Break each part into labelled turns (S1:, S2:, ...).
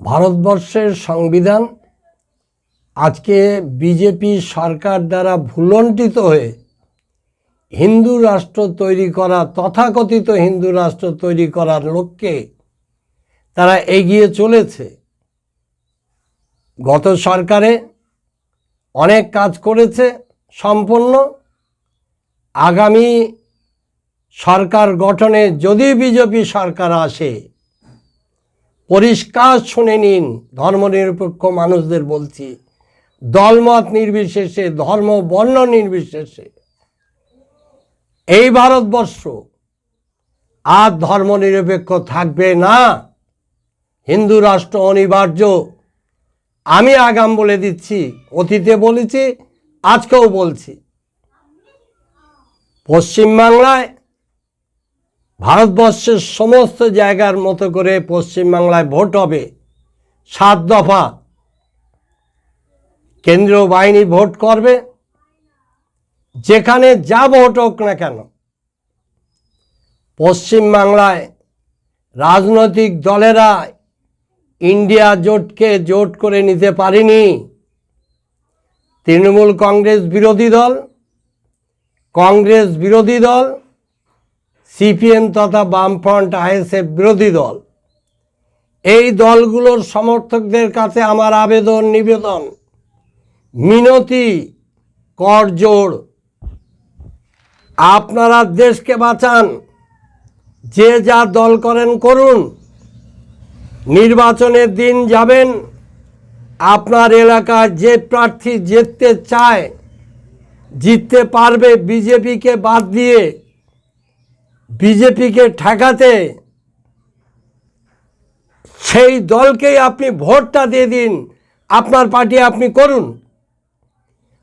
S1: ভারতবর্ষের সংবিধান আজকে বিজেপি সরকার দ্বারা ভুলণ্ঠিত হয়ে হিন্দু রাষ্ট্র তৈরি করা, তথাকথিত হিন্দু রাষ্ট্র তৈরি করার লক্ষ্যে তারা এগিয়ে চলেছে। গত সরকারে অনেক কাজ করেছে সম্পন্ন। আগামী সরকার গঠনে যদি বিজেপি সরকার আসে পরিষ্কার শুনে নিন, ধর্মনিরপেক্ষ মানুষদের বলছি। দলমত নির্বিশেষে, ধর্ম বর্ণ নির্বিশেষে। এই ভারতবর্ষ আর ধর্মনিরপেক্ষ থাকবে না। হিন্দু রাষ্ট্র অনিবার্য। আমি আগাম বলে দিচ্ছি, অতীতে বলেছি, আজকেও বলছি। পশ্চিমবাংলায় ভারতবর্ষের সমস্ত জায়গার মতো করে পশ্চিমবাংলায় ভোট হবে। সাত দফা কেন্দ্রীয় বাহিনী ভোট করবে। যেখানে যা ভোট হোক না কেন, পশ্চিমবাংলায় রাজনৈতিক দলেরা ইন্ডিয়া জোটকে জোট করে নিতে পারেনি। তৃণমূল কংগ্রেস বিরোধী দল, কংগ্রেস বিরোধী দল সিপিএম তথা বামফ্রন্ট আইএসএফ বিরোধী দল। এই দলগুলোর সমর্থকদের কাছে আমার আবেদন, নিবেদন। মিনতি, করজোড়। আপনারা দেশকে বাঁচান। যে যা দল করেন করুন। নির্বাচনের দিন যাবেন। আপনার এলাকায় যে প্রার্থী জিততে চায়, জিততে পারবে বিজেপিকে বাদ দিয়ে। বিজেপিকে ঠেকাতে সেই দলকেই আপনি ভোটটা দিয়ে দিন, আপনার পার্টি আপনি করুন।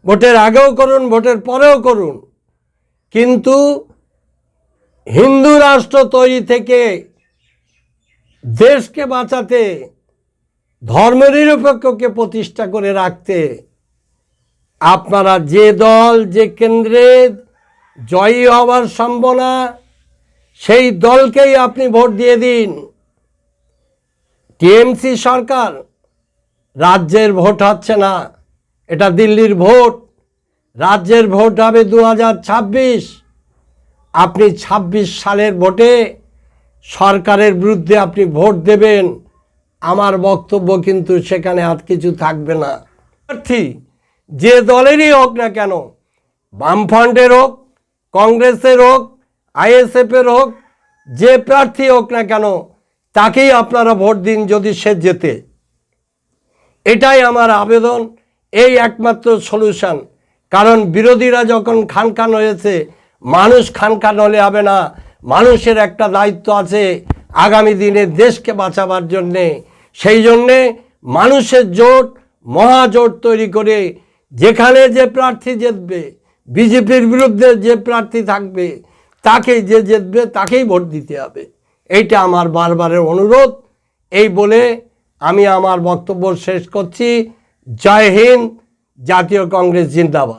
S1: ভোটের আগেও করুন, ভোটের পরেও করুন। কিন্তু হিন্দু রাষ্ট্র তৈরি থেকে দেশকে বাঁচাতে, ধর্মনিরপেক্ষকে প্রতিষ্ঠা করে রাখতে আপনারা যে দল, যে কেন্দ্রে জয়ী হওয়ার সম্ভাবনা সেই দলকেই আপনি ভোট দিয়ে দিন। টিএমসি সরকার রাজ্যের ভোট হচ্ছে না, এটা দিল্লির ভোট। রাজ্যের ভোট হবে দু আপনি ২৬ সালের ভোটে সরকারের বিরুদ্ধে আপনি ভোট দেবেন। আমার বক্তব্য কিন্তু সেখানে আর কিছু থাকবে না। প্রার্থী যে দলেরই হোক না কেন, বামফ্রন্টের হোক, কংগ্রেসের হোক আইএসএফের হোক, যে প্রার্থী হোক না কেন, তাকেই আপনারা ভোট দিন যদি সে যেতে এটাই আমার আবেদন, এই একমাত্র সলিউশন কারণ বিরোধীরা যখন খান খান হয়েছে, মানুষ খান খান হলে হবে না। মানুষের একটা দায়িত্ব আছে আগামী দিনে দেশকে বাঁচাবার জন্যে। সেই জন্যে মানুষের জোট মহাজোট তৈরি করে যেখানে যে প্রার্থী জিতবে, বিজেপির বিরুদ্ধে যে প্রার্থী থাকবে তাকেই যে জিতবে, তাকেই ভোট দিতে হবে। এইটা আমার বারবারের অনুরোধ। এই বলে আমি আমার বক্তব্য শেষ করছি। জয় হিন্দ, জাতীয় কংগ্রেস জিন্দাবাদ।